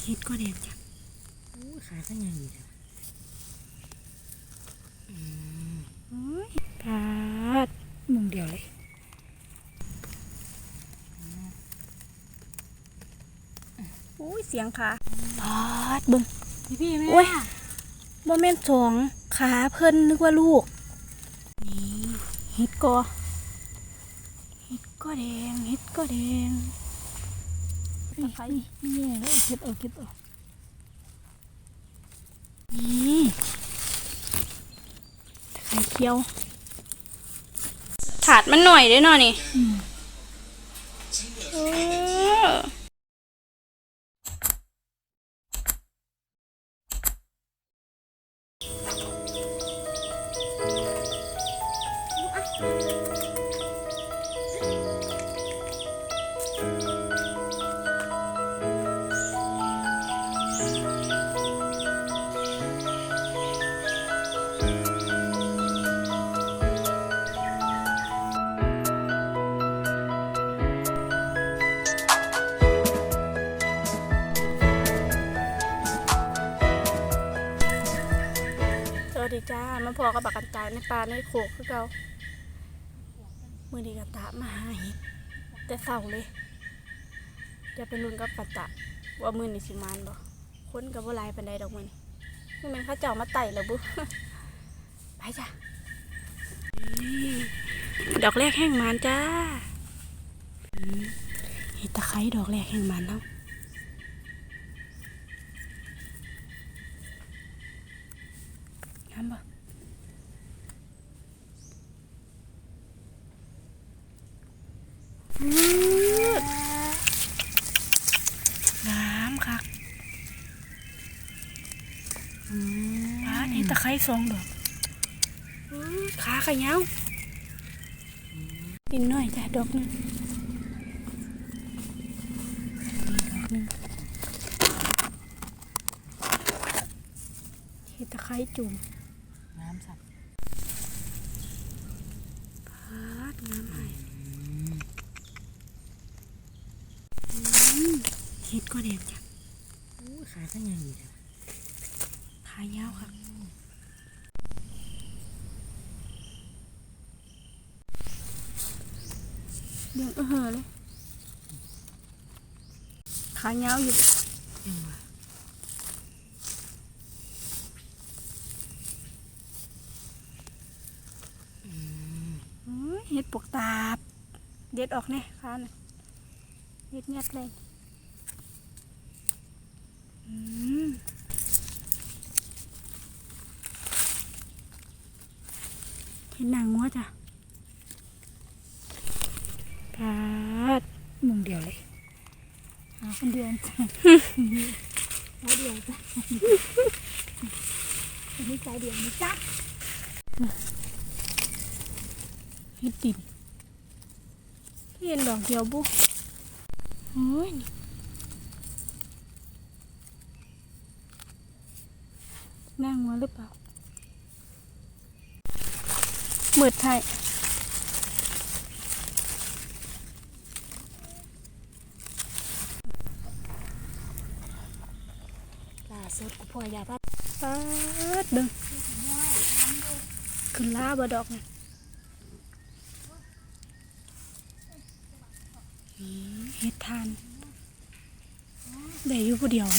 เฮ็ดก็แดงจ้ะโอ้ยขาก็ยังอยู่จ้ะอืมโอ้ยพาดมุงเดียวเลยโอ้ยเสียงขาพาดเบึงพี่พี่แม่โอ้ยบ่แม่นสองขาเพิ่นนึกว่าลูก นี่เฮ็ดก็เฮ็ดก็แดงเฮ็ดก็แดง ตะไคร้นี่แม่เลยเก็บเอาเก็บเอานี่ตะไคร้เคี้ยวถาดมันหน่อยได้หน่อยนี่ สวัสดีจ้ามาพอกับบักกันตายในป่าในโขกคือเก่ามือดีกับตามาหาเห็ดแต่เศร้าเลยจะไปลุ้นกับปัตตะว่ามือนี่สิมานบ่ค้นกับว่าลายปันใดดอกมือนี่นี่มันข้าเจ้ามาไต่แล้วบุ จ้ะนี่ดอกแรกแห้งมันจ้าอืมเห็ดตะไคร้ดอกแรกแห้งมันเนาะน้ำบ่น้ำค่ะว้านี่ตะไคร้สองดอกอื้อ ขาขยาวกินหน่อยจ้ะดอกนึงดอกนึงเห็ดตะไคร้จุ่ม น้ำสับ พาดน้ำไหายเฮ็ดก็แดงจ้ะ โอ้ยขาก็ยังอยู่จ้ะ ขายาวค่ะเดี๋ยวเออเหอะเลย ขายาอยู่ยังวะอื้อเฮ็ดปวกตาบ เด็ดออกแน่ค้าน่ะเด็ดงัดเลยเห็นหนังงัวจ้ะพาดมุงเดียวเลยาคนเดียวจ้ะสายเดียวจ้ะอันนี้สายเดียวนะจ๊ะเฮ็ดดินเห็นดอกเดียวบุโอ้ยนี่นั่งมาหรือเปล่าเบิดไทย ล่าสุดกู พ่อยาพัดปัดเดึงขึ้นลาบดอกนี่นี่เฮ็ดทานได้อยู่ผู้เดียวไง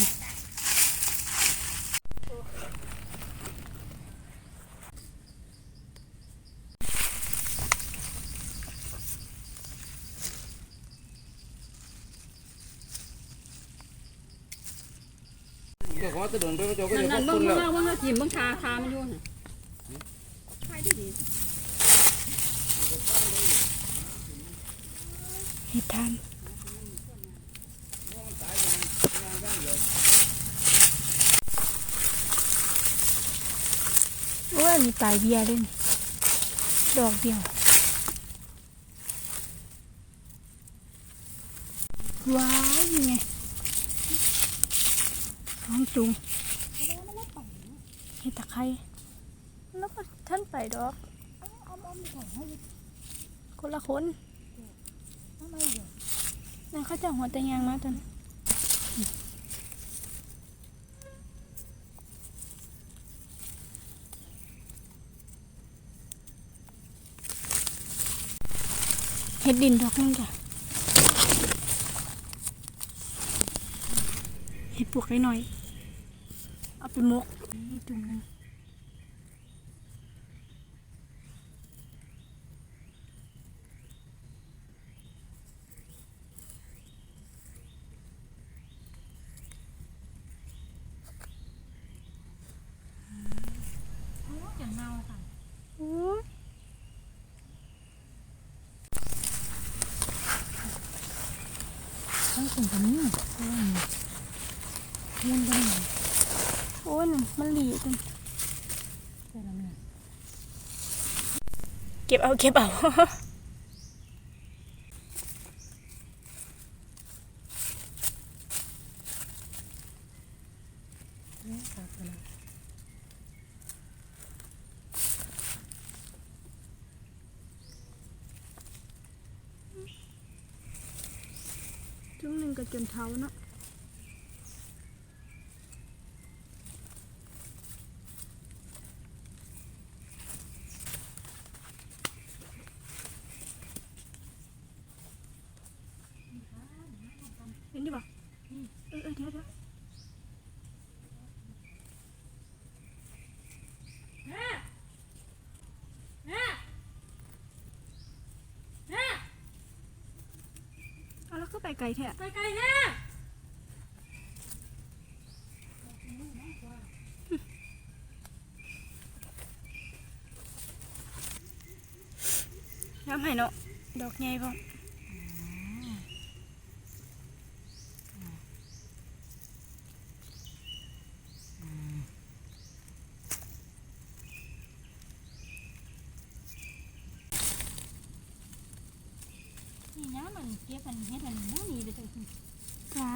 เจ้าของจะโดนไปเจ้าก็นั่นจะนั่นขอบเบิ่คุงณแล้วเบิ่งเบิ่งจิ้มเบิ่งทาทามันอยู่น่ะใครดีดีเฮ็ดทานโอ้ยอันนี้ตายเบียร์เลยนี่ดอกเดียวว้าว จุ่มห็ตะไคร้แล้วก็ท่านไปดอกคนละคนนั่นเขาจะหัวตะยางมาตอนเห็ดดินดอกนึงจ้ะเห็ดปวกได้หน่อย ๆเอาไปมกนี่จุ่มหนึง อย่างเน่าค่ะ โอ้ย ต้องถึงตรงนี้ หลีจังแต่ละเนี่ยเก็บเอาเก็บเอาเล่นกับอะไรจุ่มหนึ่งก็จนเท้าเนาะ เห็นดิบ่เออเออเดี๋ยวเดี๋ยวเอาแล้ว ก็ไปไกลแท้ไปไกลแน่น้ำให้เนาะดอกใหญ่พร้อม นี่นะมันเก็บมันเฮ็ดมันน่าหนีไปเลยคุณจ้า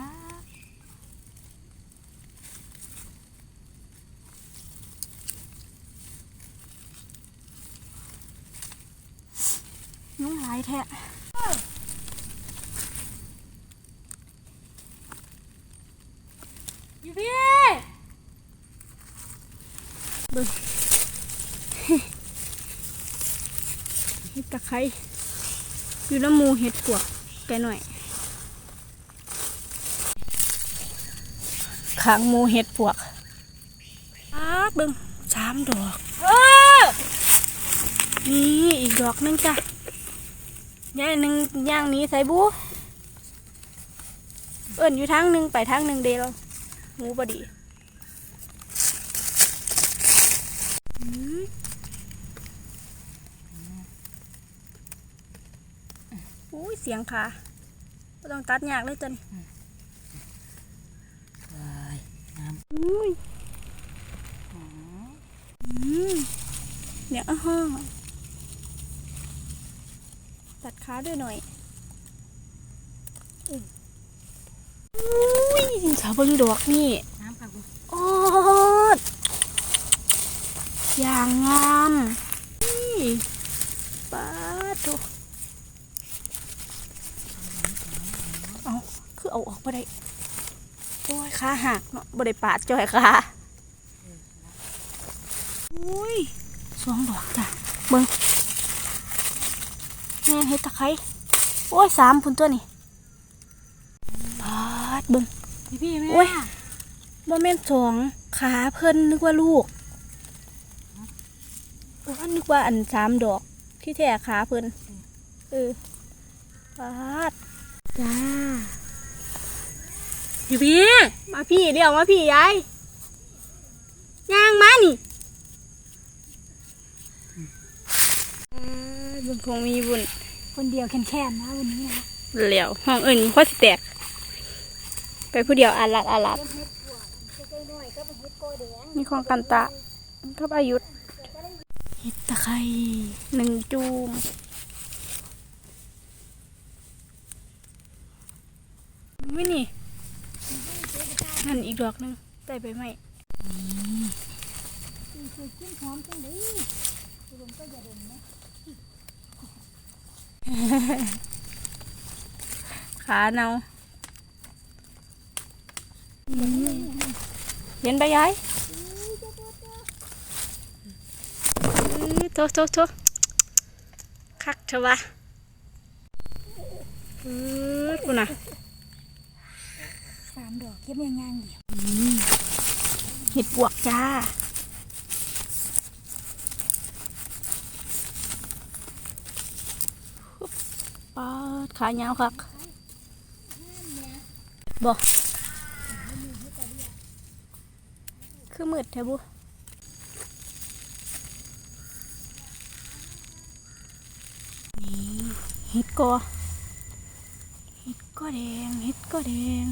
ยุงหลายแท้อยู่พี่บึ้งเห็ดตะไคร้ อยู่น้ำหมูเห็ดปวกแกหน่อยขางหมูเห็ดปวกอาเบิ่งสามดอกเออนี่อีกดอกหนึงจ้ะย่างหนึ่งย่างนี้ใส่บูเอิ้นอยู่ทางหนึ่งไปทางหนึ่งเดียวหมูบดีอืมอุ้ย เสียงขาไม่ต้องตัดยากเลยจ้ะนี่อุ้ยอืมเนี่ยอ้อห่อตัดขาด้วยหน่อยอืมอุ้ยสาวเบิงดอกนี่ น้ำค่ะคุณโอ้ดอย่างงามนี่ปาดทุเอา คือเอาออกมาได้โอ้ยขาหักเนาะบ่ได้ปาดจ่อยขาอุ้ยสองดอกจ้ะเบิ่งแม่นเฮ็ดตะไคร้โอ้ยสามพุ่นตัวนี่ปาดเบิ่งพี่พี่แม่โอ้ยบ่แม่นสองขาเพิ่นนึกว่าลูกโอ้ยนึกว่าอันสามดอกที่แท้ขาเพิ่นเออปาดจ้า อยู่พี่มาพี่เรียกมาพี่ยายย่างมานี่อ่าบุญคงมีบุญคนเดียวแค้นๆนะวันนี้นะเหลียวห้องอื่นข้อสิแตก ไปผู้เดียวอาลัดอาลัดมีของกันตะกับอายุธเห็ดตะไคร้หนึ่งจูมไม่นี่ นั่นอีกดอกหนึงได้ไปไหมคือขึ้นพร้อมจังเลยลมก็อย่าดมนะขาเนาเห็นใบยายอื้อโถโถโถคักเถอะวะเออคุณน่ะ สามดอกเก็บยังงานเดียวเห็ดปวกจ้าปาดขายาวคักบอกคือมืดแทบุนี่เห็ดกอเห็ดก็แดงเห็ดก็แดง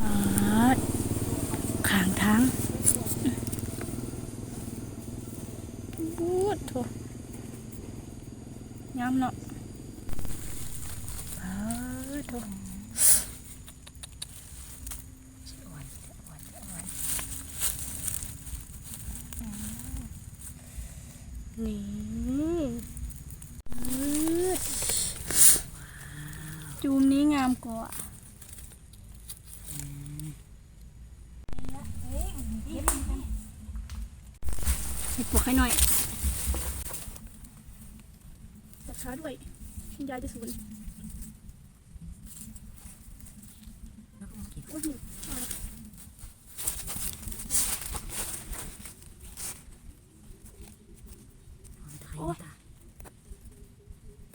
ปาดขางทางบู ดโถย้ำเนาะปาดโถนี่ปืดจูมนี้งามกว่า เห็ดปวกให้หน่อยจับ ช้าด้วยคุณยายจะสูนโอ้ยเอาละโอ้ย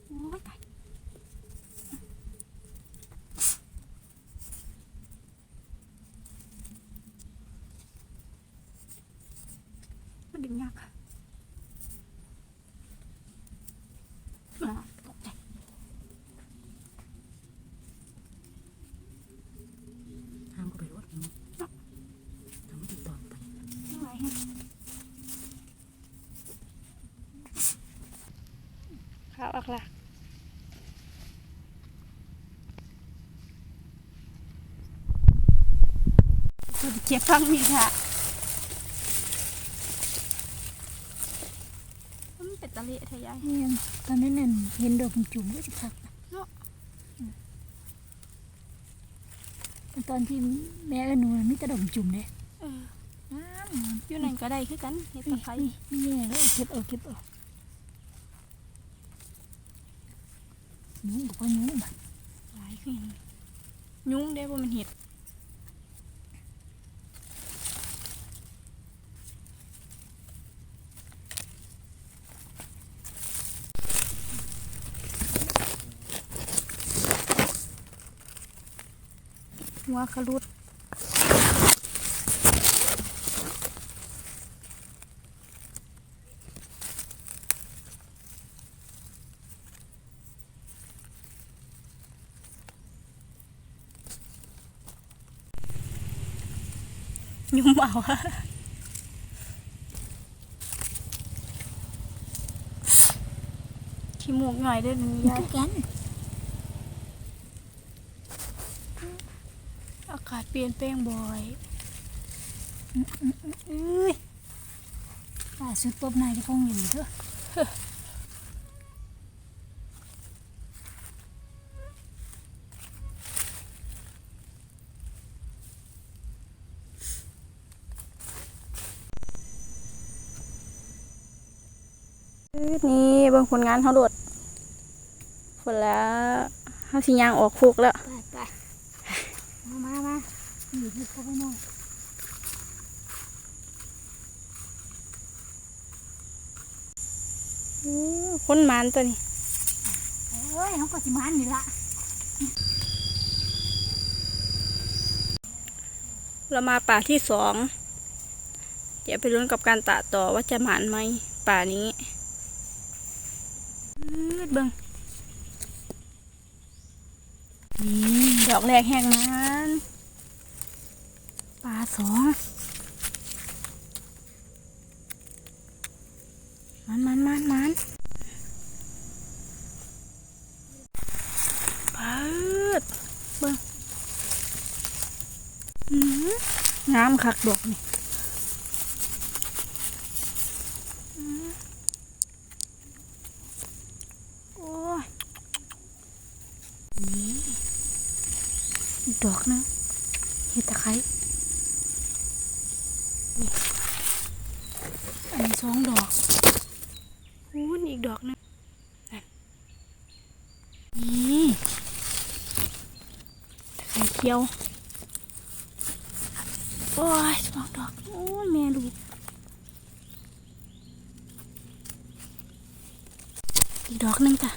โอ้ยตายมันดึงยากค่ะอ่าตกใจ ทางก็ไปรถนี้ทำติดต่อไป ไม่ไหวฮะ ข้าวอักละเราจะเก็บฟังนี่ค่ะมันเป็นตะเละเทยายนี่ยังตอนนั้นน่ะเห็นดอกจุ่มก็จะพักนะเนาะอืมตอนที่แม่เอิ้นหนูน่ะมีแต่ดอกจุ่มเลยเออน้ำอยู่นั่นก็ได้คือกันเห็ดตะไคร้ไม่แย่เลยเก็บเอาเก็บเอา ยุ้งบอกว่ายุ้งแบบหลายขึ้นยุ้งได้บ่มันเห็ดหัวขลุด ยุ่มเอาอะขี้มูกหน่อยได้หนึ่งนี่ยายคือกันอากาศเปลี่ยนแปลงบ่อยเอ้ยล่าสุดปบนายจะคงอยู่เถอะ นี่เบางผลงานเขาโดดฝนแล้วเขาสิยางออกคุกแล้วไปไปมามามาอยู่ที่เขาไปหน่อยอื้อคนหมันตัวนี้เอ้ยเขาก็สิมันนี่ละเรามาป่าที่สอง เดี๋ยวไปลุ้นกับการตะต่อว่าจะหมานไหมป่านี้อื้อ เบิงนี่ดอกแรกแหกนั้นป่าสองมันมันมันมันปืดเบิงอื้องามคักดอกนี่อื้อโอ้ย ดอกหนึงเห็ดตะไคร้นี่อันนี้สองดอกอู้นอีกดอกหนึงนั่นนี่ตะไคร้เขียว โอ้ยสองดอก โอ้ยแม่ดูอีกดอกหนึงจ้ะ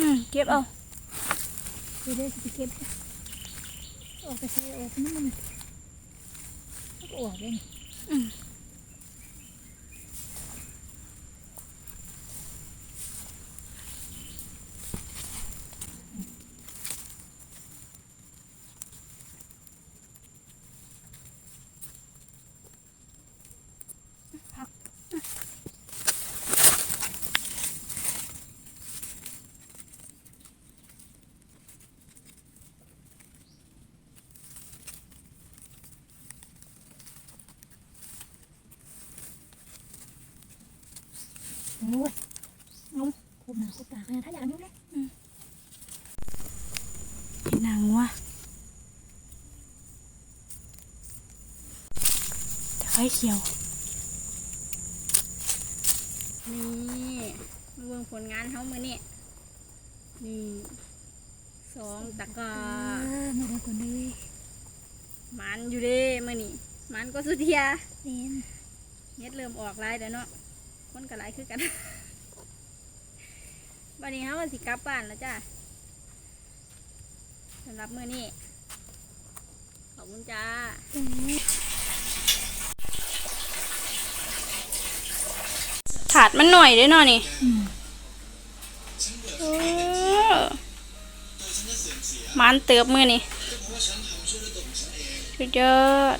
อืมเก็บเอาเดี๋ยวเดี๋ยวสิไปเก็บออกไปใส่ออกนั่นมันก็ออกเลยนี่อืม โอ้ยเอาคบหน้าคบตากันนะถ้าอยากอยู่เลยเห็นนางวะตะไคร้เขียว นี่มาเบิ่งผลงานเขามือนี่นี่สองตะกร้าเออไม่ได้คนเลยมันอยู่เด้มือนี่มันก็สุดเทียเรียนเฮ็ดเริ่มออกลายแล้วเนาะ คนก็หลายคือกัน วันนี้เขาสิกลับบ้านแล้วจ้าสำหรับมือนี้ ขอบคุณจ้าถาดมันหน่อยด้หน่อยนี่มันเติบมือนี่สุดยอด